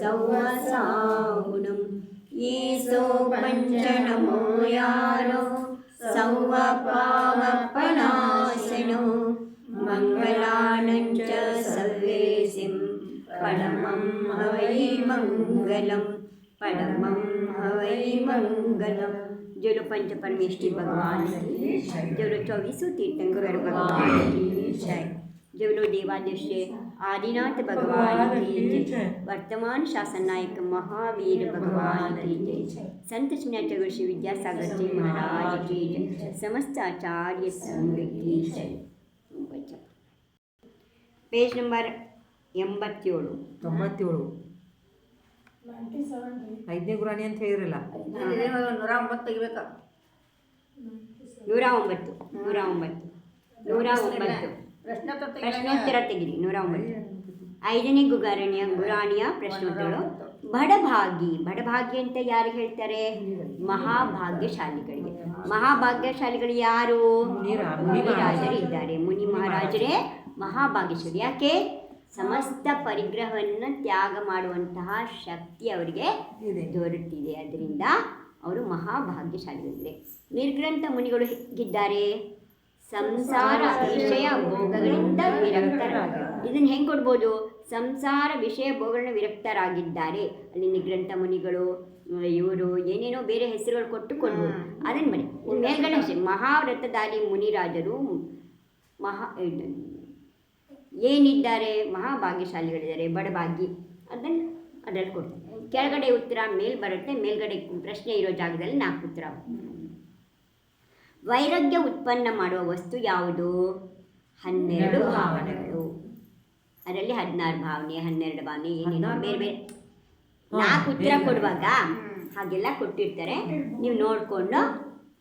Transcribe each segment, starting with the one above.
सौवसाहुणं येसो पञ्चनमो यानो सौवपावपनाशनो मङ्गलानं च सर्वेसिं परमं हवै मङ्गलं परमं हवै मङ्गलम् जो पंच परमेष्टि भगवान। जय जो देवादेश आदिनाथ भगवान की जय वर्तमान शासन नायक महावीर भगवान की जय संत सुन्याच्या श्री विद्यासागर जी महाराज की जय समस्त आचार्य संघ की जय ಪೇಜ್ ನಂಬರ್ ಎಂಬತ್ತೇಳು ತೊಂಬತ್ತೇಳು ಐದನೇ ಗುರಾಣಿ ಅಂತ ಹೇಳಿರಲ್ಲ ನೂರ ಒಂಬತ್ತು ತೆಗಿಬೇಕ ನೂರ ಒಂಬತ್ತು ನೂರ ಒಂಬತ್ತು ನೂರ ಒಂಬತ್ತು ಪ್ರಶ್ನೋತ್ತರ ತೆಗಿರಿ ನೂರ ಒಂಬತ್ತು ಐದನೇ ಗುಗಾರಣಿಯ ಗುರಾಣಿಯ ಪ್ರಶ್ನೋತ್ತರಗಳು. ಬಡಭಾಗಿ ಬಡಭಾಗಿ ಅಂತ ಯಾರು ಹೇಳ್ತಾರೆ? ಮಹಾಭಾಗ್ಯಶಾಲಿಗಳಿಗೆ. ಮಹಾಭಾಗ್ಯಶಾಲಿಗಳು ಯಾರು? ಮುನಿರಾ- ಮುನಿರಾಜರು ಇದ್ದಾರೆ. ಮುನಿ ಮಹಾರಾಜರೇ. ಮಹಾಭಾಗ್ಯಶಾಲಿ. ಯಾಕೆ? ಸಮಸ್ತ ಪರಿಗ್ರಹವನ್ನು ತ್ಯಾಗ ಮಾಡುವಂತಹ ಶಕ್ತಿ ಅವರಿಗೆ ದೊರೆತಿದೆ. ಅದರಿಂದ ಅವರು ಮಹಾಭಾಗ್ಯಶಾಲಿಗಳಿದ್ದಾರೆ ನಿರ್ಗ್ರಂಥ ಮುನಿಗಳು ಹೇಗಿದ್ದಾರೆ? ಸಂಸಾರ ವಿಷಯ ಭೋಗಗಳಿಂದ ವಿರಕ್ತರಾಗಿ ಇದನ್ನ ಹೆಂಗೆ ಕೊಡ್ಬೋದು? ಸಂಸಾರ ವಿಷಯ ಭೋಗಗಳನ್ನ ವಿರಕ್ತರಾಗಿದ್ದಾರೆ. ಅಲ್ಲಿ ನಿಗ್ರಂಥ ಮುನಿಗಳು ಇವರು ಏನೇನೋ ಬೇರೆ ಹೆಸರುಗಳು ಕೊಟ್ಟು ಕೊಡ್ಬೋದು. ಅದನ್ ಬನ್ನಿ ಮೇಲ್ಗಡೆ ಅಷ್ಟೇ ಮಹಾವ್ರತಧಾರಿ ಮುನಿರಾಜರು ಮಹಾ ಏನಿದ್ದಾರೆ? ಮಹಾಭಾಗ್ಯಶಾಲಿಗಳಿದ್ದಾರೆ ಬಡಭಾಗಿ ಅದನ್ನ ಅದ್ರಲ್ಲಿ ಕೊಡ್ತಾರೆ. ಕೆಳಗಡೆ ಉತ್ತರ ಮೇಲ್ ಬರುತ್ತೆ ಮೇಲ್ಗಡೆ ಪ್ರಶ್ನೆ ಇರೋ ಜಾಗದಲ್ಲಿ ನಾಲ್ಕು ಉತ್ತರ. ವೈರಾಗ್ಯ ಉತ್ಪನ್ನ ಮಾಡುವ ವಸ್ತು ಯಾವುದು? ಹನ್ನೆರಡು ಭಾವನೆಗಳು. ಅದರಲ್ಲಿ ಹದಿನಾರು ಭಾವನೆ ಹನ್ನೆರಡು ಭಾವನೆ ಏನೇನೋ ಬೇರೆ ಬೇರೆ. ನಾಲ್ಕು ಉತ್ತರ ಕೊಡುವಾಗ ಹಾಗೆಲ್ಲ ಕೊಟ್ಟಿರ್ತಾರೆ. ನೀವು ನೋಡಿಕೊಂಡು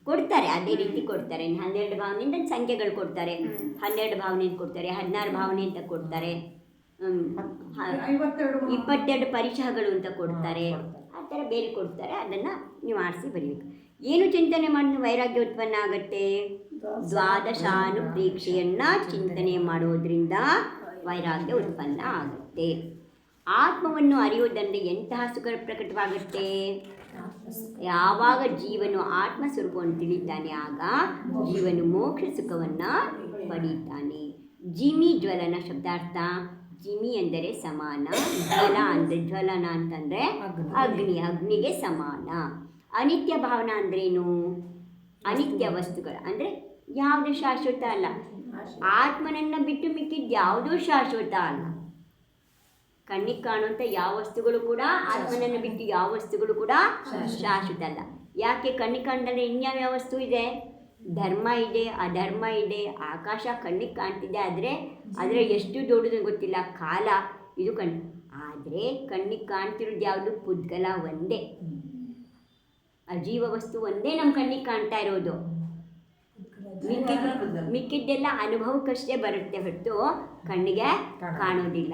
ಕೊಡ್ತಾರೆ ಅದೇ ರೀತಿ ಕೊಡ್ತಾರೆ. ಹನ್ನೆರಡು ಭಾವನೆಯಿಂದ ಸಂಖ್ಯೆಗಳು ಕೊಡ್ತಾರೆ. ಹನ್ನೆರಡು ಭಾವನೆ ಅಂತ ಕೊಡ್ತಾರೆ ಹದಿನಾರು ಭಾವನೆ ಅಂತ ಕೊಡ್ತಾರೆ. ಇಪ್ಪತ್ತೆರಡು ಪರಿಚಯಗಳು ಅಂತ ಕೊಡ್ತಾರೆ. ಆ ಥರ ಬೇರೆ ಕೊಡ್ತಾರೆ. ಅದನ್ನು ನೀವು ಆರಿಸಿ ಬರೀಬೇಕು. ಏನು ಚಿಂತನೆ ಮಾಡಿದ್ರೆ ವೈರಾಗ್ಯ ಉತ್ಪನ್ನ ಆಗುತ್ತೆ? ದ್ವಾದಶಾನುಪ್ರೇಕ್ಷೆಯನ್ನು ಚಿಂತನೆ ಮಾಡೋದ್ರಿಂದ ವೈರಾಗ್ಯ ಉತ್ಪನ್ನ ಆಗುತ್ತೆ. ಆತ್ಮವನ್ನು ಅರಿಯುವುದರಿಂದ ಎಂತಹ ಸುಖ ಪ್ರಕಟವಾಗುತ್ತೆ? ಯಾವಾಗ ಜೀವನು ಆತ್ಮ ಸ್ವರೂಪವನ್ನು ತಿಳಿತಾನೆ ಆಗ ಜೀವನು ಮೋಕ್ಷ ಸುಖವನ್ನು ಪಡೀತಾನೆ. ಜಿಮಿ ಜ್ವಲನ ಶಬ್ದಾರ್ಥ. ಜಿಮಿ ಅಂದರೆ ಸಮಾನ ಜ್ವಲ ಅಂದರೆ ಜ್ವಲನ ಅಂತಂದರೆ ಅಗ್ನಿ ಅಗ್ನಿಗೆ ಸಮಾನ. ಅನಿತ್ಯ ಭಾವನ ಅಂದ್ರೇನು? ಅನಿತ್ಯ ವಸ್ತುಗಳು. ಅಂದರೆ ಯಾವುದು ಶಾಶ್ವತ ಅಲ್ಲ? ಆತ್ಮನನ್ನು ಬಿಟ್ಟು ಮಿಕ್ಕಿದ್ದು ಯಾವುದೂ ಶಾಶ್ವತ ಅಲ್ಲ. ಕಣ್ಣಿಗೆ ಕಾಣುವಂಥ ಯಾವ ವಸ್ತುಗಳು ಕೂಡ ಆತ್ಮನನ್ನು ಬಿಟ್ಟು ಯಾವ ವಸ್ತುಗಳು ಕೂಡ ಶಾಶ್ವತ. ಅಲ್ಲ. ಯಾಕೆ ಕಣ್ಣಿಗೆ ಇನ್ಯಾವ ವಸ್ತು ಇದೆ? ಧರ್ಮ ಇದೆ ಅಧರ್ಮ ಇದೆ ಆಕಾಶ ಕಣ್ಣಿಗೆ ಕಾಣ್ತಿದೆ ಆದರೆ ಆದರೆ ಎಷ್ಟು ದೊಡ್ಡದು ಗೊತ್ತಿಲ್ಲ. ಕಾಲ ಇದು ಕಣ್ಣು. ಆದರೆ ಕಣ್ಣಿಗೆ ಕಾಣ್ತಿರೋದು ಯಾವುದು? ಪುದ್ಗಲ ಒಂದೇ. ಅಜೀವ ವಸ್ತು ಒಂದೇ ನಮ್ಮ ಕಣ್ಣಿಗೆ ಕಾಣ್ತಾ ಇರೋದು. ಮಿಕ್ಕಿದ್ದು ಮಿಕ್ಕಿದ್ದೆಲ್ಲ ಅನುಭವಕ್ಕಷ್ಟೇ ಬರುತ್ತೆ ಹೊರತು ಕಣ್ಣಿಗೆ ಕಾಣೋದಿಲ್ಲ.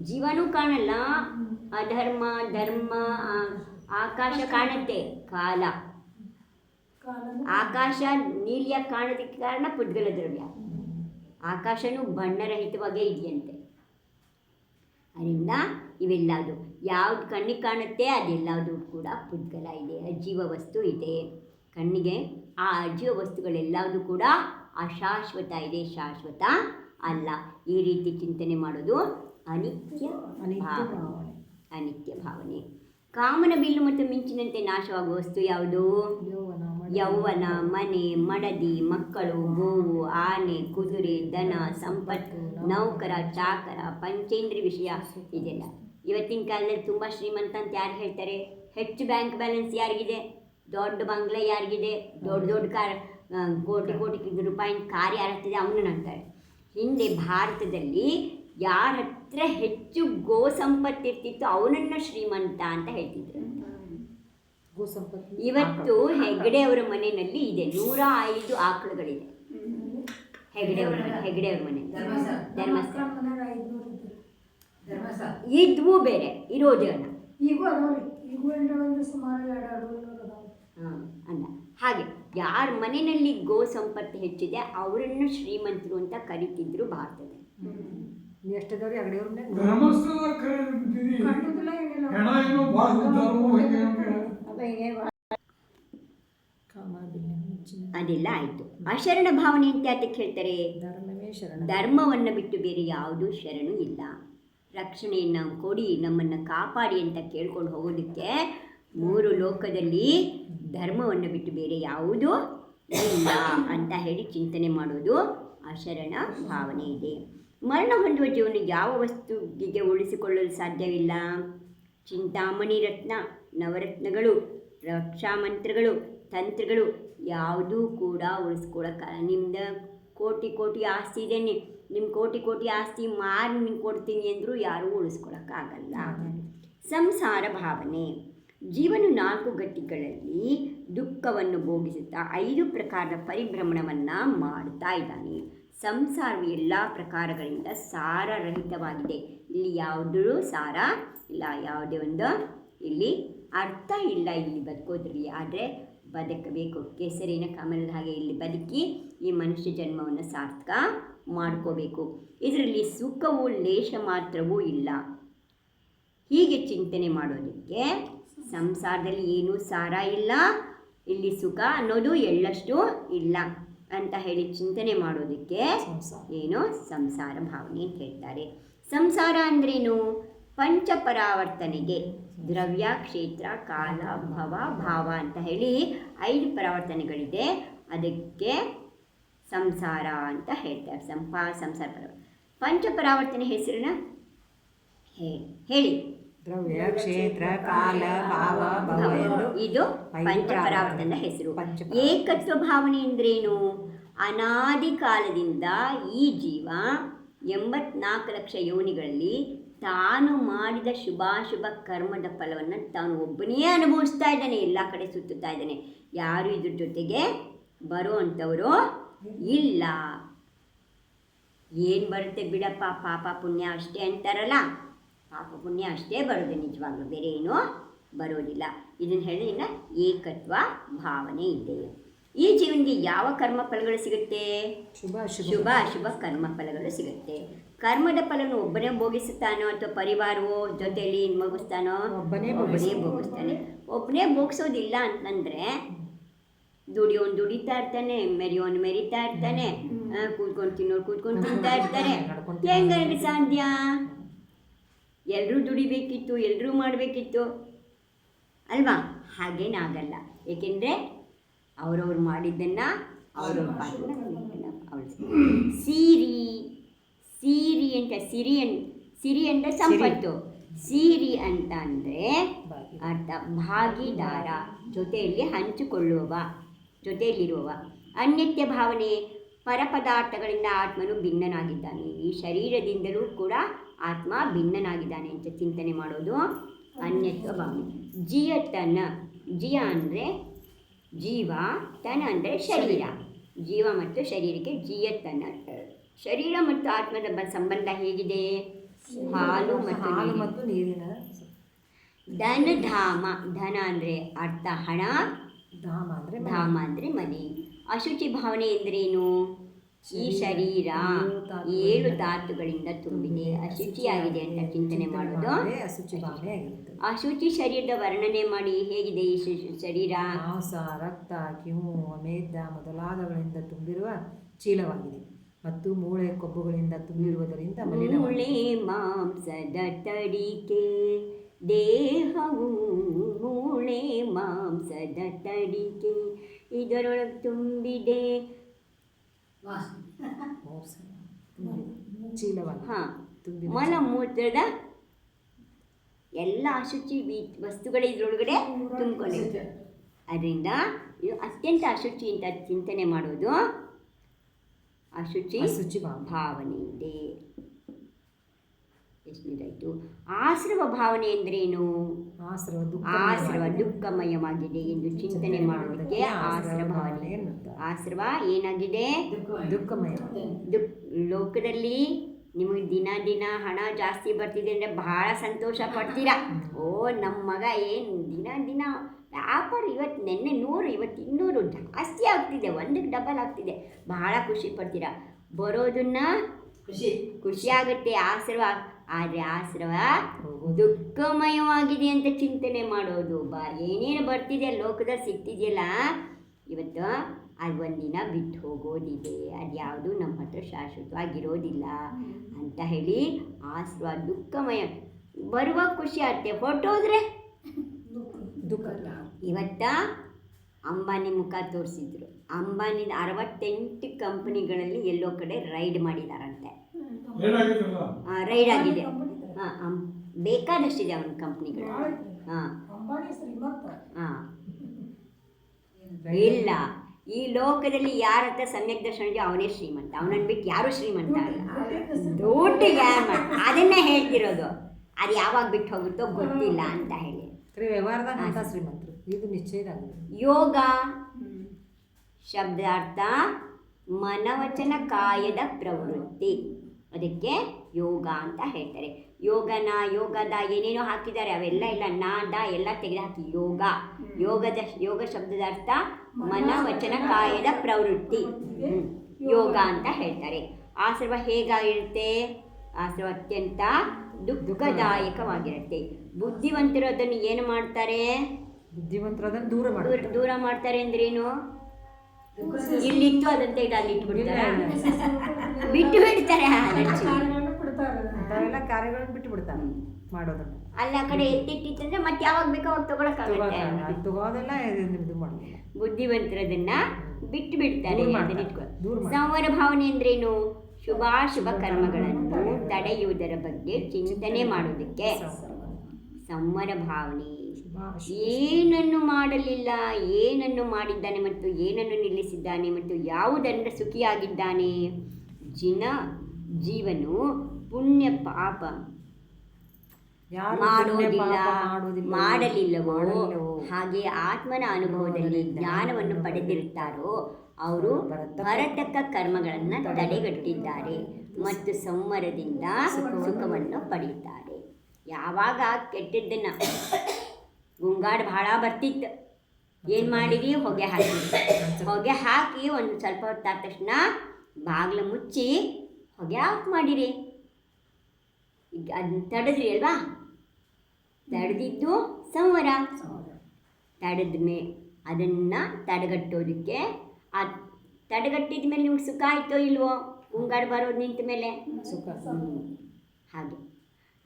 ಜೀವನೂ ಕಾಣಲ್ಲ. ಅಧರ್ಮ ಧರ್ಮ ಆಕಾಶ ಕಾಣುತ್ತೆ. ಕಾಲ. ಆಕಾಶ ನೀಲಿಯ ಕಾಣೋದಕ್ಕೆ ಕಾರಣ ಪುಡ್ಗಲ ದ್ರವ್ಯ. ಆಕಾಶನೂ ಬಣ್ಣರಹಿತವಾಗೇ ಇದೆಯಂತೆ. ಅದರಿಂದ ಇವೆಲ್ಲದು ಯಾವ್ದು ಕಣ್ಣಿಗೆ ಕಾಣುತ್ತೆ ಅದೆಲ್ಲದೂ ಕೂಡ ಪುದ್ಗಲ ಇದೆ ಅಜೀವ ವಸ್ತು ಇದೆ. ಕಣ್ಣಿಗೆ ಆ ಅಜೀವ ವಸ್ತುಗಳೆಲ್ಲವೂ ಕೂಡ ಅಶಾಶ್ವತ ಇದೆ ಶಾಶ್ವತ ಅಲ್ಲ. ಈ ರೀತಿ ಚಿಂತನೆ ಮಾಡೋದು ಅನಿತ್ಯ ಅನಿತ್ಯ ಭಾವನೆ. ಭಾವನೆ. ಅನಿತ್ಯ ಭಾವನೆ. ಕಾಮನ ಬಿಲ್ಲು ಮತ್ತು ಮಿಂಚಿನಂತೆ ನಾಶವಾಗುವ ವಸ್ತು ಯಾವುದು? ಯೌವನ ಮನೆ. ಮಡದಿ ಮಕ್ಕಳು ಗೋವು ಆನೆ ಕುದುರೆ ದನ ಸಂಪತ್ತು ನೌಕರ ಚಾಕರ ಪಂಚೇಂದ್ರಿಯ ವಿಷಯ ಇದೆಲ್ಲ. ಇವತ್ತಿನ ಕಾಲದಲ್ಲಿ ತುಂಬ ಶ್ರೀಮಂತ ಅಂತ ಯಾರು ಹೇಳ್ತಾರೆ? ಹೆಚ್ಚು ಬ್ಯಾಂಕ್ ಬ್ಯಾಲೆನ್ಸ್ ಯಾರಿಗಿದೆ? ದೊಡ್ಡ ಬಂಗ್ಲೆ ಯಾರಿಗಿದೆ? ದೊಡ್ಡ ದೊಡ್ಡ ಕಾರ್ ಕೋಟಿ ಕೋಟಿ ರೂಪಾಯಿ ಕಾರ್ ಯಾರ ಹತ್ತಿದೆ ಅವನು ಅಂತಾರೆ. ಹಿಂದೆ ಭಾರತದಲ್ಲಿ ಯಾರ ಹತ್ರ ಹೆಚ್ಚು ಗೋ ಸಂಪತ್ತು ಇರ್ತಿತ್ತು ಅವನನ್ನು ಶ್ರೀಮಂತ ಅಂತ ಹೇಳ್ತಿದ್ರು. ಗೋ ಸಂಪತ್ತಿ ಇವತ್ತು ಹೆಗ್ಡೆ ಅವರ ಮನೆಯಲ್ಲಿ ಇದೆ. ನೂರ ಐದು ಆಕಳುಗಳಿದೆ. ಹೆಗ್ಡೆ ಅವರ ಮನೆ ಹೆಗ್ಡೆ ಅವರ ಮನೆ. ಧರ್ಮಸ್ಥಳ. ಇದ್ವು ಬೇರೆ ಇರೋದೇ ಅಲ್ಲ ಈಗೂ ಅದಾವ್ರಿ ಈಗೂ ಎಂಟು ಒಂದು ಸುಮಾರು ಎರಡು ಎರಡು ಹಾಂ ಅಲ್ಲ. ಹಾಗೆ ಯಾರ ಮನೆಯಲ್ಲಿ ಗೋ ಸಂಪತ್ತು ಹೆಚ್ಚಿದೆ ಅವರನ್ನು ಶ್ರೀಮಂತರು ಅಂತ ಕರಿತಿದ್ರು ಭಾರತದಲ್ಲಿ. ಅದೆಲ್ಲ ಆಯಿತು. ಅಶರಣ ಭಾವನೆ ಅಂತ ಯಾತಕ್ಕೆ ಹೇಳ್ತಾರೆ ಧರ್ಮವನ್ನು ಬಿಟ್ಟು ಬೇರೆ ಯಾವುದೂ ಶರಣು ಇಲ್ಲ. ರಕ್ಷಣೆಯನ್ನು ಕೊಡಿ, ನಮ್ಮನ್ನು ಕಾಪಾಡಿ ಅಂತ ಕೇಳ್ಕೊಂಡು ಹೋಗೋದಕ್ಕೆ ಮೂರು ಲೋಕದಲ್ಲಿ ಧರ್ಮವನ್ನು ಬಿಟ್ಟು ಬೇರೆ ಯಾವುದು ಇಲ್ಲ ಅಂತ ಹೇಳಿ ಚಿಂತನೆ ಮಾಡೋದು ಅಶರಣ ಭಾವನೆ ಇದೆ. ಮರಣ ಹೊಂದುವ ಜೀವನ ಯಾವ ವಸ್ತುವಿಗೆ ಉಳಿಸಿಕೊಳ್ಳಲು ಸಾಧ್ಯವಿಲ್ಲ. ಚಿಂತಾಮಣಿ ರತ್ನ, ನವರತ್ನಗಳು, ರಕ್ಷಾ ಮಂತ್ರಗಳು, ತಂತ್ರಗಳು ಯಾವುದೂ ಕೂಡ ಉಳಿಸ್ಕೊಳ್ಳೋಕ್ಕ ನಿಮ್ದು. ಕೋಟಿ ಕೋಟಿ ಆಸ್ತಿ ಇದೆ ನಿಮ್ಮ ಕೋಟಿ ಕೋಟಿ ಆಸ್ತಿ ಮಾರಿ ನಿಮ್ಗೆ ಕೊಡ್ತೀನಿ ಅಂದರೂ ಯಾರೂ ಉಳಿಸ್ಕೊಳಕ್ಕಾಗಲ್ಲ. ಸಂಸಾರ ಭಾವನೆ. ಜೀವನ ನಾಲ್ಕು ಗಟ್ಟಿಗಳಲ್ಲಿ ದುಃಖವನ್ನು ಭೋಗಿಸುತ್ತಾ ಐದು ಪ್ರಕಾರದ ಪರಿಭ್ರಮಣವನ್ನು ಮಾಡ್ತಾ ಇದ್ದಾನೆ. ಸಂಸಾರವು ಎಲ್ಲ ಪ್ರಕಾರಗಳಿಂದ ಸಾರರಹಿತವಾಗಿದೆ. ಇಲ್ಲಿ ಯಾವುದೂ ಸಾರ ಇಲ್ಲ ಯಾವುದೇ ಒಂದು ಇಲ್ಲಿ ಅರ್ಥ ಇಲ್ಲ ಇಲ್ಲಿ ಬದುಕೋದ್ರಲ್ಲಿ. ಆದರೆ ಬದುಕಬೇಕು. ಕೇಸರಿನ ಕಮಲದ ಹಾಗೆ ಇಲ್ಲಿ ಬದುಕಿ ಈ ಮನುಷ್ಯ ಜನ್ಮವನ್ನು ಸಾರ್ಥಕ ಮಾಡ್ಕೋಬೇಕು. ಇದರಲ್ಲಿ ಸುಖವು ಲೇಷ ಮಾತ್ರವೂ ಇಲ್ಲ. ಹೀಗೆ ಚಿಂತನೆ ಮಾಡೋದಕ್ಕೆ ಸಂಸಾರದಲ್ಲಿ ಏನೂ ಸಾರ ಇಲ್ಲ. ಇಲ್ಲಿ ಸುಖ ಅನ್ನೋದು ಎಳ್ಳಷ್ಟು ಇಲ್ಲ ಅಂತ ಹೇಳಿ ಚಿಂತನೆ ಮಾಡೋದಕ್ಕೆ ಏನು ಸಂಸಾರ ಭಾವನೆ ಅಂತ ಹೇಳ್ತಾರೆ. ಸಂಸಾರ ಅಂದ್ರೇನು? ಪಂಚಪರಾವರ್ತನೆಗೆ ದ್ರವ್ಯ ಕ್ಷೇತ್ರ ಕಾಲ ಭವ ಭಾವ ಅಂತ ಹೇಳಿ ಐದು ಪರಾವರ್ತನೆಗಳಿದೆ. ಅದಕ್ಕೆ ಸಂಸಾರ ಅಂತ ಹೇಳ್ತಾರೆ. ಸಂಪಾ ಸಂಸಾರ ಪರ ಪಂಚಪರಾವರ್ತನೆ ಹೆಸರನ್ನ ಹೇಳಿ. ದ್ರವ್ಯ ಕ್ಷೇತ್ರ ಕಾಲ ಭಾವ ಇದು ಪಂಚಪರಾವರ್ತನದ ಹೆಸರು. ಏಕತ್ವ ಭಾವನೆ ಅಂದ್ರೇನು ಅನಾದಿ ಕಾಲದಿಂದ ಈ ಜೀವ ಎಂಬತ್ನಾಲ್ಕು ಲಕ್ಷ ಯೋನಿಗಳಲ್ಲಿ ತಾನು ಮಾಡಿದ ಶುಭಾಶುಭ ಕರ್ಮದ ಫಲವನ್ನು ತಾನು ಒಬ್ಬನೇ ಅನುಭವಿಸ್ತಾ ಇದ್ದಾನೆ ಎಲ್ಲ ಕಡೆ ಸುತ್ತುತ್ತಾ ಇದ್ದಾನೆ. ಯಾರು ಇದ್ರ ಜೊತೆಗೆ? ಬರುವಂಥವರು ಇಲ್ಲ. ಏನು ಬರುತ್ತೆ ಬಿಡಪ್ಪ ಪಾಪ ಪುಣ್ಯ ಅಷ್ಟೇ ಅಂತಾರಲ್ಲ? ಪಾಪ ಪುಣ್ಯ ಅಷ್ಟೇ ಬರೋದು ನಿಜವಾಗ್ಲೂ. ಬೇರೆ ಏನೂ ಬರೋದಿಲ್ಲ. ಇದನ್ನು ಹೇಳಿ ಇನ್ನು ಏಕತ್ವ ಭಾವನೆ ಇದೆ. ಈ ಜೀವನಿಗೆ ಯಾವ ಕರ್ಮ ಫಲಗಳು ಸಿಗುತ್ತೆ? ಶುಭ ಶುಭ. ಶುಭ ಅಶುಭ ಕರ್ಮ ಫಲಗಳು ಸಿಗುತ್ತೆ. ಕರ್ಮದ ಫಲವನ್ನು ಒಬ್ಬನೇ ಭೋಗಿಸುತ್ತಾನೋ ಅಥವಾ ಪರಿವಾರವೋ ಜೊತೆಯಲ್ಲಿ ಮುಗಿಸ್ತಾನೋ? ಒಬ್ಬನೇ ಒಬ್ಬನೇ ಭೋಗಿಸ್ತಾನೆ. ಒಬ್ಬನೇ ಭೋಗಿಸೋದಿಲ್ಲ ಅಂತಂದರೆ ದುಡಿಯೋನು ದುಡಿತಾ ಇರ್ತಾನೆ ಮೆರಿಯೋನು ಮೆರಿತಾ ಇರ್ತಾನೆ ಕೂತ್ಕೊಂಡು ತಿನ್ನೋರು ಕೂತ್ಕೊಂಡು ತಿಂತಾ ಇರ್ತಾರೆ ನಡ್ಕೊಂಡ್ ಹೆಂಗೆ ಸಾಧ್ಯ? ಎಲ್ಲರೂ ದುಡಿಬೇಕಿತ್ತು ಎಲ್ಲರೂ ಮಾಡಬೇಕಿತ್ತು. ಅಲ್ವಾ? ಹಾಗೇನಾಗಲ್ಲ ಏಕೆಂದರೆ ಅವರವ್ರು ಮಾಡಿದ್ದನ್ನು ಅವರವ್ರ ಸೀರಿ ಸೀರಿ ಅಂತ ಸಿರಿ ಅನ್ ಸಿರಿ ಅಂತ ಸಂಪತ್ತು. ಸೀರಿ ಅಂತ ಅಂದರೆ. ಅರ್ಥ ಭಾಗಿದಾರ ಜೊತೆಯಲ್ಲಿ ಹಂಚಿಕೊಳ್ಳುವವ. ಜೊತೆಯಲ್ಲಿರುವವ ಅನ್ಯತ್ಯ ಭಾವನೆ ಪರಪದಾರ್ಥಗಳಿಂದ ಆತ್ಮನು ಭಿನ್ನನಾಗಿದ್ದಾನೆ. ಈ ಶರೀರದಿಂದಲೂ ಕೂಡ ಆತ್ಮ ಭಿನ್ನನಾಗಿದ್ದಾನೆ ಅಂತ ಚಿಂತನೆ ಮಾಡೋದು ಅನ್ಯತ್ವ ಭಾವನೆ. ಜಿಯತನ ಜಿಯ ಅಂದರೆ ಜೀವ ತನ ಅಂದರೆ ಶರೀರ. ಜೀವ ಮತ್ತು ಶರೀರಕ್ಕೆ ಜಿಯತನ ಶರೀರ ಮತ್ತು ಆತ್ಮದ ಸಂಬಂಧ ಹೇಗಿದೆ? ಹಾಲು ಮತ್ತು ಹಾಲು ಮತ್ತು ನೀರಿನ ಧನ ಧಾಮ. ಧನ ಅಂದರೆ ಅರ್ಥ ಹಣ. ಧಾಮ ಅಂದರೆ ಮನೆ. ಧಾಮ ಅಂದರೆ ಮನೆ. ಅಶುಚಿ ಭಾವನೆ ಎಂದರೇನು? ಈ ಶರೀರ. ಏಳು ಧಾತುಗಳಿಂದ ತುಂಬಿದೆ. ಅಶುಚಿಯಾಗಿದೆ ಅಂತ ಚಿಂತನೆ ಮಾಡೋದು. ಅಶುಚಿ ಭಾವನೆ ಅಶುಚಿ ಶರೀರದ ವರ್ಣನೆ ಮಾಡಿ ಹೇಗಿದೆ ಈ ಶರೀರ? ಮಾಂಸ ರಕ್ತ ಕಿವು ಮೇದ ಮೊದಲಾದಗಳಿಂದ ತುಂಬಿರುವ ಚೀಲವಾಗಿದೆ. ಮತ್ತು ಮೂಳೆ ಕೊಬ್ಬುಗಳಿಂದ ತುಂಬಿರುವುದರಿಂದ ಮೂಳೆ ಮಾಂಸದ ತಡಿಕೆ. ದೇಹವು ಮೂಳೆ ಮಾಂಸದ ತಡಿಕೆ. ಇದರೊಳಗೆ ತುಂಬಿದೆ. ಹಾಂ ಮಲಮೂತ್ರದ ಎಲ್ಲ ಅಶುಚಿ ವಸ್ತುಗಳ ಇದರೊಳಗಡೆ ತುಂಬಿಕೊಂಡಿದೆ. ಅದರಿಂದ ಇದು ಅತ್ಯಂತ ಅಶುಚಿ ಅಂತ ಚಿಂತನೆ ಮಾಡೋದು ಅಶುಚಿ ಶುಚಿ ಭಾವನೆ ಇದೆ. ಎಷ್ಟನೇದಾಯಿತು ಆಶ್ರವ ಭಾವನೆ ಎಂದರೇನು? ಆಶ್ರವ ದುಃಖ ಆಶ್ರವ ದುಃಖಮಯವಾಗಿದೆ ಎಂದು ಚಿಂತನೆ ಮಾಡೋದಕ್ಕೆ ಆಶ್ರವ ಭಾವನೆ ಆಶ್ರವ ಏನಾಗಿದೆ? ದುಃಖಮಯ ದುಃಖ ಲೋಕದಲ್ಲಿ ನಿಮಗೆ ದಿನ ದಿನ ಹಣ ಜಾಸ್ತಿ ಬರ್ತಿದೆ ಅಂದರೆ ಬಹಳ ಸಂತೋಷ ಪಡ್ತೀರಾ? ಓ ನಮ್ಮ ಮಗ ಏನು ದಿನ ದಿನ ವ್ಯಾಪಾರ ಇವತ್ತು ನಿನ್ನೆ ನೂರು ಇವತ್ತು ಇನ್ನೂರು ಜಾಸ್ತಿ ಆಗ್ತಿದೆ. ಒಂದಕ್ಕೆ ಡಬಲ್ ಆಗ್ತಿದೆ. ಬಹಳ ಖುಷಿ ಪಡ್ತೀರಾ? ಬರೋದನ್ನ ಖುಷಿ. ಖುಷಿಯಾಗುತ್ತೆ ಆಶ್ರವ ಆದರೆ ಆಶ್ರವ ದುಃಖಮಯವಾಗಿದೆ ಅಂತ ಚಿಂತನೆ ಮಾಡೋದು. ಬಾ ಏನೇನು ಬರ್ತಿದೆ ಲೋಕದ ಸಿಗ್ತಿದೆಯಲ್ಲ? ಇವತ್ತು ಅದು ಒಂದಿನ ಬಿಟ್ಟು ಹೋಗೋದಿದೆ. ಅದು ಯಾವುದು ನಮ್ಮ ಹತ್ರ ಶಾಶ್ವತವಾಗಿರೋದಿಲ್ಲ ಅಂತ ಹೇಳಿ ಆಶ್ರವ ದುಃಖಮಯ. ಬರುವ ಖುಷಿ ಆಗುತ್ತೆ. ಹೊರಟೋದ್ರೆ? ದುಃಖ. ಇವತ್ತ ಅಂಬಾನಿ ಮುಖ ತೋರಿಸಿದ್ರು. ಅಂಬಾನಿ ಅರವತ್ತೆಂಟು ಕಂಪನಿಗಳಲ್ಲಿ ಎಲ್ಲೋ ಕಡೆ ರೈಡ್ ಮಾಡಿದಾರಂತೆ. ರೈಡ್ ಆಗಿದೆ. ಹಾಂ ಬೇಕಾದಷ್ಟಿದೆ ಅವನ ಕಂಪ್ನಿಗಳು. ಹಾಂ. ಶ್ರೀಮಂತ ಹಾಂ. ಇಲ್ಲ. ಈ ಲೋಕದಲ್ಲಿ ಯಾರ ಹತ್ರ ಸಮ್ಯಕ್ ದರ್ಶನ ಇದೆಯೋ ಅವನೇ ಶ್ರೀಮಂತ. ಅವನನ್ನು ಬಿಟ್ಟು ಯಾರು ಶ್ರೀಮಂತ ಅಲ್ಲ. ದೊಡ್ಡ ಯಾರು ಅದನ್ನ ಅದನ್ನೇ ಹೇಳ್ತಿರೋದು. ಅದು ಯಾವಾಗ ಬಿಟ್ಟು ಹೋಗುತ್ತೋ ಗೊತ್ತಿಲ್ಲ ಅಂತ ಹೇಳಿ. ವ್ಯವಹಾರದ ವ್ಯವಹಾರದಾಗ ಅಂತ ಶ್ರೀಮಂತರು. ಇದು ನಿಶ್ಚಯದಾಗಿದೆ ಯೋಗ ಶಬ್ದಾರ್ಥ ಮನವಚನ ಕಾಯದ ಪ್ರವೃತ್ತಿ. ಅದಕ್ಕೆ ಯೋಗ ಅಂತ ಹೇಳ್ತಾರೆ. ಯೋಗನ, ಯೋಗದ ಏನೇನೋ ಹಾಕಿದ್ದಾರೆ, ಅವೆಲ್ಲ ಇಲ್ಲ, ನಾದ ಎಲ್ಲ ತೆಗೆದುಹಾಕಿ ಯೋಗ. ಯೋಗದ ಯೋಗ ಶಬ್ದದ ಅರ್ಥ ಮನವಚನ ಕಾಯದ ಪ್ರವೃತ್ತಿ. ಯೋಗ ಅಂತ ಹೇಳ್ತಾರೆ. ಆಶ್ರವ ಹೇಗಾಗಿರುತ್ತೆ? ಆಶ್ರವ ಅತ್ಯಂತ ದುಃಖದಾಯಕವಾಗಿರುತ್ತೆ. ಬುದ್ಧಿವಂತರು ಅದನ್ನು ಏನು ಮಾಡ್ತಾರೆ? ಬುದ್ಧಿವಂತರು ಅದನ್ನು ದೂರ ದೂರ ಮಾಡ್ತಾರೆ. ದೂರ ಮಾಡ್ತಾರೆ ಅಂದ್ರೇನು ಇಲ್ಲಿತ್ತು ಅದನ್ನ ತೆಗೆದು ಅಲ್ಲಿ ಇಟ್ಬಿಡ್ತಾರೆ? ಬಿಟ್ಟು ಬಿಡ್ತಾರೆ? ಅಂಥವೆಲ್ಲ ಕಾರ್ಯಗಳನ್ನು ಬಿಟ್ಟು ಬಿಡ್ತಾರೆ. ಮಾಡೋದನ್ನು. ಅಲ್ಲಿ ಆ ಕಡೆ ಎತ್ತಿಟ್ಟಿತ್ತಂದ್ರೆ ಮತ್ತೆ ಯಾವಾಗ ಬೇಕೋ ಅವಾಗ ತಗೊಳಕ್ಕಾಗುತ್ತೆ. ಅದು ತಗೋದೆಲ್ಲ ಇದು ಇದು ಮಾಡೋದು ಬುದ್ಧಿವಂತರದನ್ನ ಬಿಟ್ಟು ಬಿಡ್ತಾರೆ ದೂರ ಅದನ್ನ ದೂರ ಮಾಡ್ತಾರೆ. ಸಂವರ ಭಾವನೆ ಅಂದ್ರೇನು ಶುಭಾಶುಭ ಕರ್ಮಗಳನ್ನು ತಡೆಯುವುದರ ಬಗ್ಗೆ ಚಿಂತನೆ ಮಾಡೋದಕ್ಕೆ ಸಂವರ ಭಾವನೆ. ಏನನ್ನು ಮಾಡಲಿಲ್ಲ ಏನನ್ನು ಮಾಡಿದ್ದಾನೆ ಮತ್ತು ಏನನ್ನು ನಿಲ್ಲಿಸಿದ್ದಾನೆ ಮತ್ತು ಯಾವುದರಿಂದ ಸುಖಿಯಾಗಿದ್ದಾನೆ? ಜಿನ ಜೀವನು ಪುಣ್ಯ ಪಾಪ ಮಾಡಲಿಲ್ಲವೋ, ಹಾಗೆ ಆತ್ಮನ ಅನುಭವದಲ್ಲಿ ಜ್ಞಾನವನ್ನು ಪಡೆದಿರುತ್ತಾರೋ? ಅವರು ಬರತಕ್ಕ ಕರ್ಮಗಳನ್ನು ತಡೆಗಟ್ಟಿದ್ದಾರೆ. ಮತ್ತು ಸಂವರದಿಂದ ಸುಖವನ್ನು ಪಡೆಯುತ್ತಾರೆ. ಯಾವಾಗ ಕೆಟ್ಟದ್ದನ್ನ ಗುಂಗಾಡು ಭಾಳ ಬರ್ತಿತ್ತು. ಏನು ಮಾಡಿವಿ ಹೊಗೆ ಹಾಕಿ. ಹೊಗೆ ಹಾಕಿ ಒಂದು ಸ್ವಲ್ಪ ಹೊತ್ತಾದ ತಕ್ಷಣ ಬಾಗಿಲು ಮುಚ್ಚಿ ಹೊಗೆ ಆಫ್ ಮಾಡಿರಿ. ಈಗ ಅದನ್ನ ತಡೆದ್ರಿ ಅಲ್ವಾ? ತಡೆದಿದ್ದು ಸಂವರ. ತಡೆದ ಮೇ ಅದನ್ನು ತಡೆಗಟ್ಟೋದಕ್ಕೆ ಆ ತಡೆಗಟ್ಟಿದ ಮೇಲೆ ನಿಮ್ಗೆ ಸುಖ ಆಯ್ತೋ ಇಲ್ವೋ? ಉಂಗಾಡು ಬರೋದು ನಿಂತ ಮೇಲೆ? ಸುಖ. ಹಾಗೆ.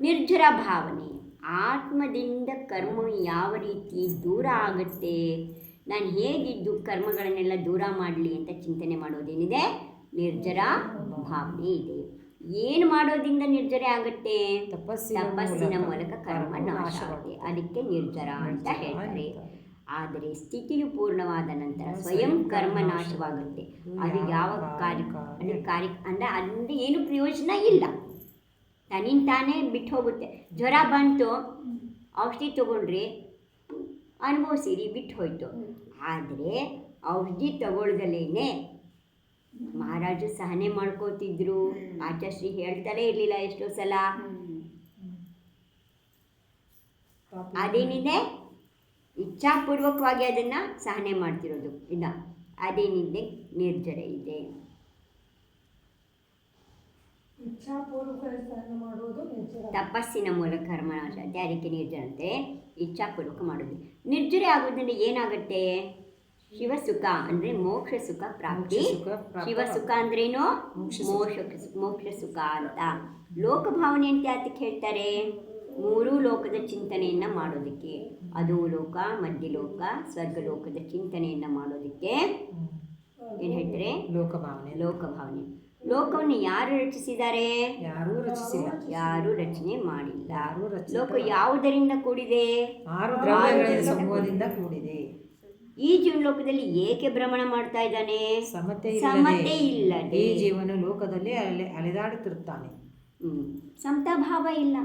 ನಿರ್ಜರ ಭಾವನೆ. ಆತ್ಮದಿಂದ ಕರ್ಮ ಯಾವ ರೀತಿ ದೂರ ಆಗುತ್ತೆ? ನಾನು ಹೇಗಿದ್ದು ಕರ್ಮಗಳನ್ನೆಲ್ಲ ದೂರ ಮಾಡಲಿ ಅಂತ ಚಿಂತನೆ ಮಾಡೋದೇನಿದೆ? ನಿರ್ಜರ ಭಾವನೆ ಇದೆ. ಏನು ಮಾಡೋದ್ರಿಂದ ನಿರ್ಜರ ಆಗುತ್ತೆ? ತಪಸ್ಸಿನ ಮೂಲಕ ಮೂಲಕ ಕರ್ಮ ನಾಶ ಆಗುತ್ತೆ. ಅದಕ್ಕೆ ನಿರ್ಜರ ಅಂತ ಹೇಳ್ತಾರೆ. ಆದರೆ ಸ್ಥಿತಿಯು ಪೂರ್ಣವಾದ ನಂತರ ಸ್ವಯಂ ಕರ್ಮ ನಾಶವಾಗುತ್ತೆ. ಅದು ಯಾವ ಕಾರ್ಯ ಅಂದರೆ ಕಾರ್ಯ ಅಂದರೆ ಅದರಿಂದ ಏನು ಪ್ರಯೋಜನ ಇಲ್ಲ. ತನ್ನಿಂದ ತಾನೇ ಬಿಟ್ಟು ಹೋಗುತ್ತೆ ಜ್ವರ ಬಂತು, ಔಷಧಿ ತಗೊಂಡ್ರಿ ಅನುಭವಿಸಿರಿ ಬಿಟ್ಟು ಹೋಯ್ತು ಆದರೆ ಔಷಧಿ ತಗೊಳ್ದಲೇನೆ ಮಹಾರಾಜರು ಸಹನೆ ಮಾಡ್ಕೋತಿದ್ರು. ಆಚಾರ್ಯ ಹೇಳ್ತಾನೆ ಇರಲಿಲ್ಲ ಎಷ್ಟೋ ಸಲ. ಅದೇನಿದೆ? ಇಚ್ಛಾಪೂರ್ವಕವಾಗಿ ಅದನ್ನು ಸಹನೆ ಮಾಡ್ತಿರೋದು. ಇಲ್ಲ, ಅದೇನಿದೆ? ನಿರ್ಜರ ಇದೆ ಇಚ್ಛಾಪೂರ್ವಕ ಸಹನೆ ಮಾಡುವುದು ನಿರ್ಜರ ತಪಸ್ಸಿನ ಮೂಲಕ ಆಗುತ್ತೆ ಅದಕ್ಕೆ ನಿರ್ಜರಂತೆ ಇಚ್ಛಾಪೂರ್ವಕ ಮಾಡೋದು ನಿರ್ಜರೆ ಆಗೋದ್ರಿಂದ ಏನಾಗುತ್ತೆ? ಶಿವಸುಖ ಅಂದ್ರೆ ಮೋಕ್ಷ ಸುಖ ಪ್ರಾಪ್ತಿ. ಮೋಕ್ಷ ಸುಖ ಶಿವಸುಖ ಅಂದ್ರೇನು ಮೋಕ್ಷ ಮೋಕ್ಷ ಸುಖ ಅಂತ. ಲೋಕಭಾವನೆ ಅಂತ ಯಾತಕ್ಕೆ ಹೇಳ್ತಾರೆ? ಮೂರೂ ಲೋಕದ ಚಿಂತನೆಯನ್ನ ಮಾಡೋದಕ್ಕೆ. ಅದು ಲೋಕ ಮಧ್ಯಲೋಕ ಸ್ವರ್ಗಲೋಕದ ಚಿಂತನೆಯನ್ನ ಮಾಡೋದಕ್ಕೆ. ಏನ್ ಹೇಳ್ತಾರೆ? ಲೋಕಭಾವನೆ. ಲೋಕಭಾವನೆ. ಲೋಕವನ್ನು ಯಾರು ರಚಿಸಿದ್ದಾರೆ? ಯಾರೂ ರಚಿಸಿಲ್ಲ. ಯಾರೂ ರಚನೆ ಮಾಡಿಲ್ಲ. ಲೋಕ ಯಾವುದರಿಂದ ಕೂಡಿದೆ? ಆರು ದ್ರವ್ಯಗಳ ಸಮೂಹದಿಂದ ಕೂಡಿದೆ. ಈ ಜೀವನಲೋಕದಲ್ಲಿ ಏಕೆ ಭ್ರಮಣ ಮಾಡ್ತಾ ಇದ್ದಾನೆ? ಸಮತೆ ಸಮತೆ ಇಲ್ಲದೆ. ಈ ಜೀವನ ಲೋಕದಲ್ಲಿ ಅಲೆ ಅಲೆದಾಡುತ್ತಿರುತ್ತಾನೆ. ಹ್ಮ್. ಸಮತಾಭಾವ ಇಲ್ಲ.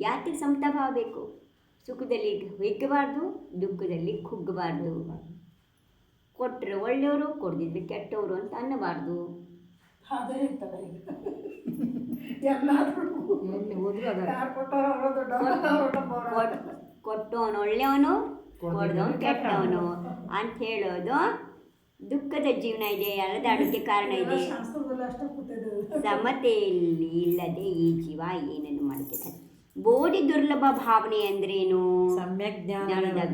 ಯಾಕೆ ಸಮತಾಭಾವ ಬೇಕು? ಸುಖದಲ್ಲಿ ಹಿಗ್ಗಬಾರ್ದು ದುಃಖದಲ್ಲಿ ಕುಗ್ಗಬಾರ್ದು. ಕೊಟ್ಟರೆ ಒಳ್ಳೆಯವರು ಕೊಡದಿದ್ರೆ ಕೆಟ್ಟವರು ಅಂತ ಅನ್ನಬಾರ್ದು. ಅದೇ ಇರ್ತದೆ ಈಗ ಎಲ್ಲಾದ್ರೂ ಎಲ್ಲಿ ಹೋದ್ರು ಅದ ಯಾರು ಕೊಟ್ಟಾರ ದೊಡ್ಡವರು ಕೊಟ್ಟವನು ಒಳ್ಳೆಯವನು ಕೊಡ್ದವನು ಕೆಟ್ಟವನು. ಅಂತ ಹೇಳೋದು ದುಃಖದ ಜೀವನ ಇದೆ ಅಲೆದಾಡೋಕ್ಕೆ ಕಾರಣ ಇದೆ. ಸಮತೆಯಲ್ಲಿ ಇಲ್ಲದೆ ಈ ಜೀವ ಏನನ್ನು ಮಾಡುತ್ತೆ ಬೋಧಿ ದುರ್ಲಭ ಭಾವನೆ ಅಂದ್ರೇನು? ಸಮ್ಯಕ್ ಜ್ಞಾನದ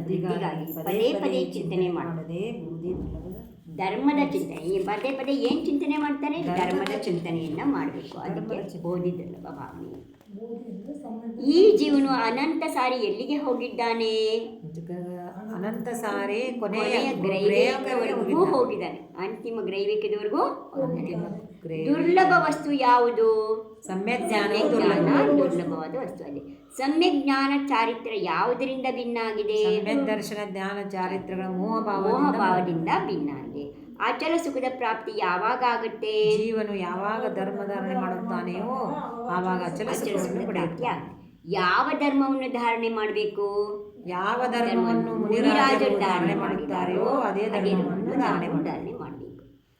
ಜ್ಞಾನದ ಪದೇ ಪದೇ ಚಿಂತನೆ ಮಾಡು. ಮಾಡದೆ ಬೋಧಿ ದುರ್ಲಭದ ಧರ್ಮದ ಚಿಂತನೆ. ಈ ಪದೇ ಪದೇ ಏನು ಚಿಂತನೆ ಮಾಡ್ತಾರೆ? ಧರ್ಮದ ಚಿಂತನೆಯನ್ನ ಮಾಡಬೇಕು. ಅದಕ್ಕೆ ಓದಿದ್ರಲ್ಲ. ಭಾವನೆ? ಈ ಜೀವನು ಅನಂತ ಸಾರಿ ಎಲ್ಲಿಗೆ ಹೋಗಿದ್ದಾನೆ? ಅನಂತ ಸಾರೆ ಕೊನೆಯ ಗ್ರೈವೇಕವರೆಗೂ ಹೋಗಿದ್ದಾನೆ. ಅಂತಿಮ ಗ್ರೈವೇಕದವರೆಗೂ ದುರ್ಲಭ ವಸ್ತು ಯಾವುದು? ಸಮ್ಯಕ್ ಜ್ಞಾನ. ದುರ್ಲಭವಾದ ವಸ್ತು ಅದೇ ಸಮ್ಯಕ್ ಜ್ಞಾನ ಚಾರಿತ್ರ ಯಾವುದರಿಂದ ಭಿನ್ನ ಆಗಿದೆ ದರ್ಶನ ಜ್ಞಾನ ಚಾರಿತ್ರಗಳ ಮೋಹ ಮೋಹಭಾವದಿಂದ ಭಾವದಿಂದ ಭಿನ್ನ ಆಗಿದೆ ಅಚಲ ಸುಖದ ಪ್ರಾಪ್ತಿ ಯಾವಾಗ ಆಗುತ್ತೆ? ಜೀವನು ಯಾವಾಗ ಧರ್ಮ ಧಾರಣೆ ಮಾಡುತ್ತಾನೆಯೋ ಆವಾಗ ಅಚಲ ಸುಖ ಪ್ರಾಪ್ತಿ ಆಗುತ್ತೆ. ಯಾವ ಧರ್ಮವನ್ನು ಧಾರಣೆ ಮಾಡಬೇಕು? ಯಾವ ಧರ್ಮವನ್ನು ಮುನಿರಾಜರು ಧಾರಣೆ ಮಾಡುತ್ತಾರೆಯೋ ಅದೇ ಧರ್ಮವನ್ನು ಧಾರಣೆ ಮಾಡಿ. ಧಾರಣೆ ಮಾಡಬೇಕು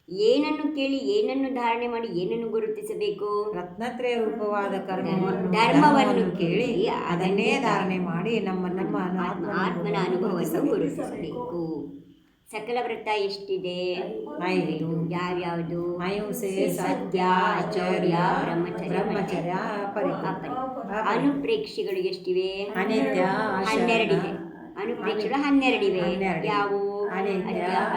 ಏನನ್ನು ಕೇಳಿ ಏನನ್ನು ಧಾರಣೆ ಮಾಡಿ ಏನನ್ನು ಗುರುತಿಸಬೇಕು? ರತ್ನತ್ರಯ ರೂಪವಾದ ಕರ್ಮವನ್ನು ಧರ್ಮವನ್ನು ಕೇಳಿ ಅದನ್ನೇ ಧಾರಣೆ ಮಾಡಿ ನಮ್ಮ ನಮ್ಮ ಆತ್ಮ ಆತ್ಮನ ಅನುಭವವನ್ನು ಗುರುತಿಸಬೇಕು. ಸಕಲ ವ್ರತ ಎಷ್ಟಿದೆ? ಐದು ಯಾವ್ಯಾವುದು ಅಹಿಂಸೆ ಸತ್ಯ ಆಚಾರ್ಯ ಬ್ರಹ್ಮಚರ್ಯ. ಅನುಪ್ರೇಕ್ಷೆಗಳು ಎಷ್ಟಿವೆ? ಅನಿತ್ಯ ಹನ್ನೆರಡಿದೆ. ಅನುಪ್ರೇಕ್ಷೆಗಳು ಹನ್ನೆರಡಿವೆ. ಯಾವು? ಯಾವುವು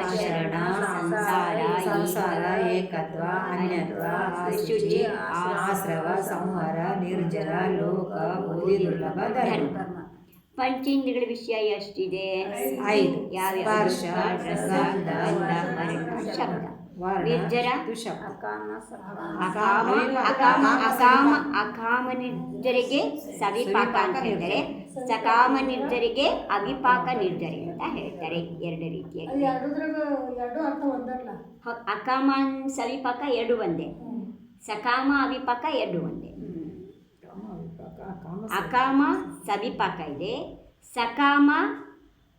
ಅಶರಣ ಸಂಸಾರ ಸಂಸಾರ ಏಕತ್ವ ಅನ್ಯತ್ವ ಅಶುಚಿ ಆಶ್ರವ ಸಂಹಾರ ನಿರ್ಜರ ಲೋಕ ದುರ್ಲಭ ಧರ್ಮ. ಧರ್ಮ ಪಂಚೇಂದ್ರಿಯಗಳ ವಿಷಯ ಎಷ್ಟಿದೆ? ಐದು. ಯಾವ್ಯಾವ ಶಬ್ದ. ನಿರ್ಜರ ಅಕಾಮ ಅಕಾಮ ಅಕಾಮ ಅಕಾಮ ನಿರ್ಜರಿಗೆ ಸವಿಪಾಕ ಅಂತ ಹೇಳ್ತಾರೆ ಸಕಾಮ ನಿರ್ಜರಿಗೆ ಅವಿಪಾಕ ನಿರ್ಜರಿ ಅಂತ ಹೇಳ್ತಾರೆ ಎರಡು ರೀತಿಯಲ್ಲಿ. ರೀತಿಯಾಗಿ ಎರಡು ಅರ್ಥ ಒಂದಲ್ಲ? ಅಕಾಮ ಸವಿಪಾಕ ಎರಡು ಒಂದೇ. ಸಕಾಮ ಅವಿಪಾಕ ಎರಡು ಒಂದೇ. ಅಕಾಮ ಸವಿಪಾಕ ಇದೆ ಸಕಾಮ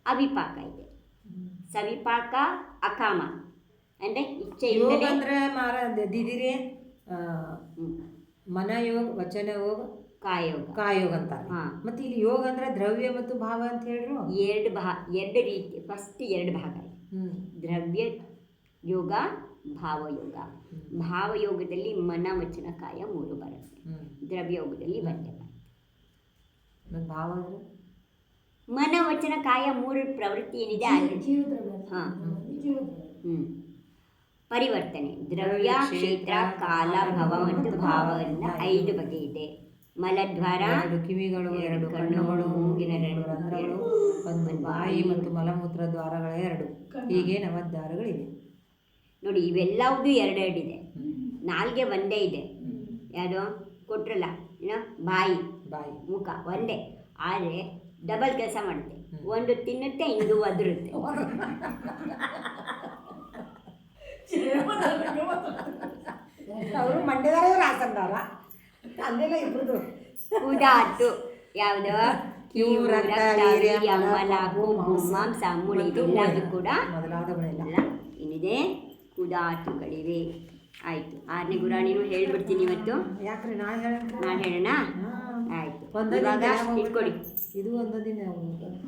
ಅವಿಪಾಕ ಇದೆ ಸವಿಪಾಕ ಅಕಾಮ. ಅಂದರೆ ಇಚ್ಛೆ ಅಂದ್ರೆ ಮಾರ ದಿದಿರೆ ಮನಯೋಗ ಮನ ಯೋಗ ವಚನ ಯೋಗ ಕಾಯೋಗ. ಕಾಯೋಗ ಅಂತ. ಮತ್ತೆ ಇಲ್ಲಿ ಯೋಗ ಅಂದ್ರೆ ದ್ರವ್ಯ ಮತ್ತು ಭಾವ ಅಂತ ಹೇಳಿದ್ರು? ಎರಡು ಭಾ ಎರಡು ರೀತಿ ಫಸ್ಟ್ ಎರಡು ಭಾಗ. ದ್ರವ್ಯ ಯೋಗ ಭಾವಯೋಗ ಭಾವಯೋಗದಲ್ಲಿ ಮನ ವಚನ ಕಾಯ ಮೂರು ಬರುತ್ತೆ. ದ್ರವ್ಯ ಯೋಗದಲ್ಲಿ ಮತ್ತೆ ಭಾವ ಅಂದರೆ ಮನ ವಚನ ಕಾಯ ಮೂರು ಪ್ರವೃತ್ತಿ ಏನಿದೆ ಹಾ. ಹ್ಮ್. ಪರಿವರ್ತನೆ. ದ್ರವ್ಯ ಕ್ಷೇತ್ರ ಕಾಲ ಭವ ಮತ್ತು ಭಾವ ಅನ್ನೋ ಐದು ಬಗೆ ಇದೆ. ಮಲದ್ವಾರ ಎರಡು ಕಿವಿಗಳು ಎರಡು ಕಣ್ಣುಗಳು ಮೂಗಿನ ಎರಡು ರಂಧ್ರಗಳು ಒಂದು ಬಾಯಿ ಮತ್ತು ಮಲಮೂತ್ರ ದ್ವಾರಗಳ ಎರಡು. ಹೀಗೆ ನವದ್ವಾರಗಳಿವೆ. ನೋಡಿ ಇವೆಲ್ಲವೂ ಎರಡೆರಡಿದೆ. ನಾಲ್ಗೆ ಒಂದೇ ಇದೆ. ಯಾವುದು? ಕೊಟ್ರಲ್ಲ ಏನೋ? ಬಾಯಿ. ಬಾಯಿ ಮುಖ ಒಂದೇ. ಆದರೆ ಡಬಲ್ ಕೆಲಸ ಮಾಡುತ್ತೆ. ಒಂದು ತಿನ್ನುತ್ತೆ ಇಂದು ಒದರುತ್ತೆ. ಅವರು ಮಂಡ್ಯದವರು ಹಾಸನದವರ? ಅಲ್ಲೆಲ್ಲ ಇಬ್ಬರದು ಉದಾತ್ತು ಯಾವುದು? ಮಾಂಸ, ಮುಳಿ ಇದೆಲ್ಲದೂ ಕೂಡ ಏನಿದೆ? ಕುದಾತುಗಳಿವೆ ಆಯಿತು. ಆರನೇ ಗುರಾಣಿನೂ ಹೇಳ್ಬಿಡ್ತೀನಿ ಇವತ್ತು. ಯಾಕ್ರಿ ನಾನು ಹೇಳೋಣ? ಹಾ. ಆಯಿತು ಒಂದೇ ಇವಾಗ ದಿನ ಇಟ್ಕೊಳ್ಳಿ ಇದು ಒಂದೊಂದಿನ ದಿನ